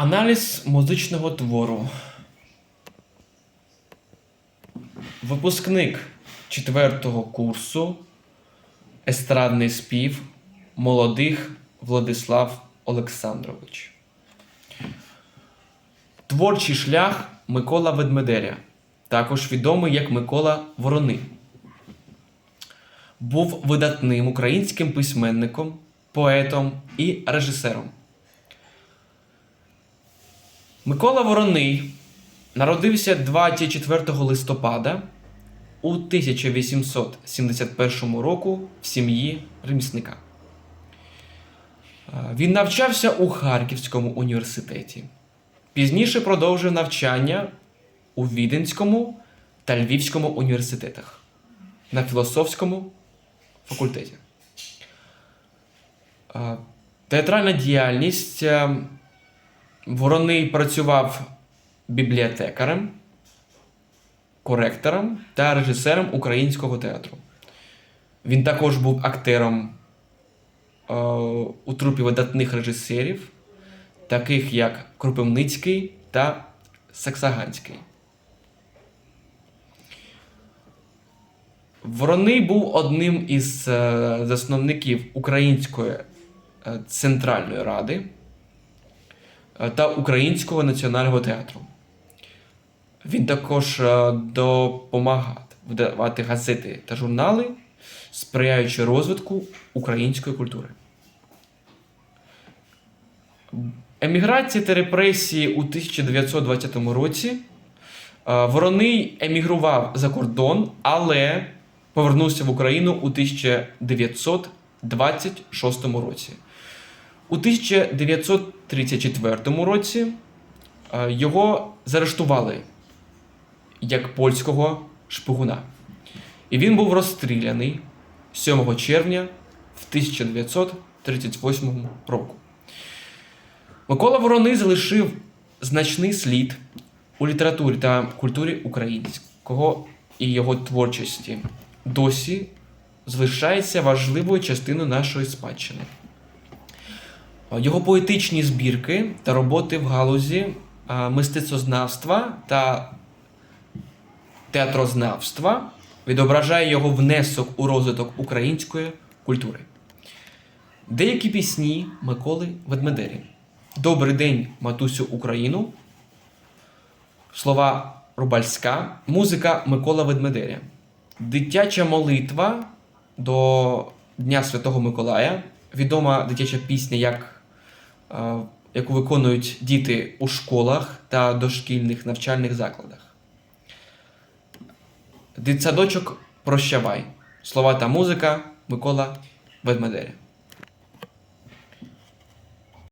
Аналіз музичного твору. Випускник четвертого курсу Естрадний спів молодих Владислав Олександрович. Творчий шлях Микола Ведмедеря, також відомий як Микола Ворони. Був видатним українським письменником, поетом і режисером. Микола Вороний народився 24 листопада у 1871 року в сім'ї ремісника. Е, Він навчався у Харківському університеті. Пізніше продовжив навчання у Віденському та Львівському університетах на філософському факультеті. Е, Театральна діяльність е, Вороний працював бібліотекарем, коректором та режисером українського театру. Він також був актером е, у трупі видатних режисерів, таких як Кропивницький та Саксаганський. Вороний був одним із е, засновників Української е, центральної ради та Українського національного театру. Він також е, допомагав видавати газети та журнали, сприяючи розвитку української культури. Еміграція та репресії у 1920 році. е, Вороний емігрував за кордон, але повернувся в Україну у 1926 році. У 1934 році е, його заарештували як польського шпигуна. І він був розстріляний 7 червня в 1938 року. Микола Вороний залишив значний слід у літературі та культурі українського і його творчості. Досі залишається важливою частиною нашої спадщини. Його поетичні збірки та роботи в галузі а, мистецтвознавства та театрознавства відображає його внесок у розвиток української культури. Деякі пісні Миколи Ведмедері. Добрий день, матусю Україну. Слова Рубальська, музика Микола Ведмедеря. Дитяча молитва до Дня Святого Миколая. Відома дитяча пісня, як, е, яку виконують діти у школах та дошкільних навчальних закладах. Дитсадочок Прощавай. Слова та музика Микола Ведмедеря.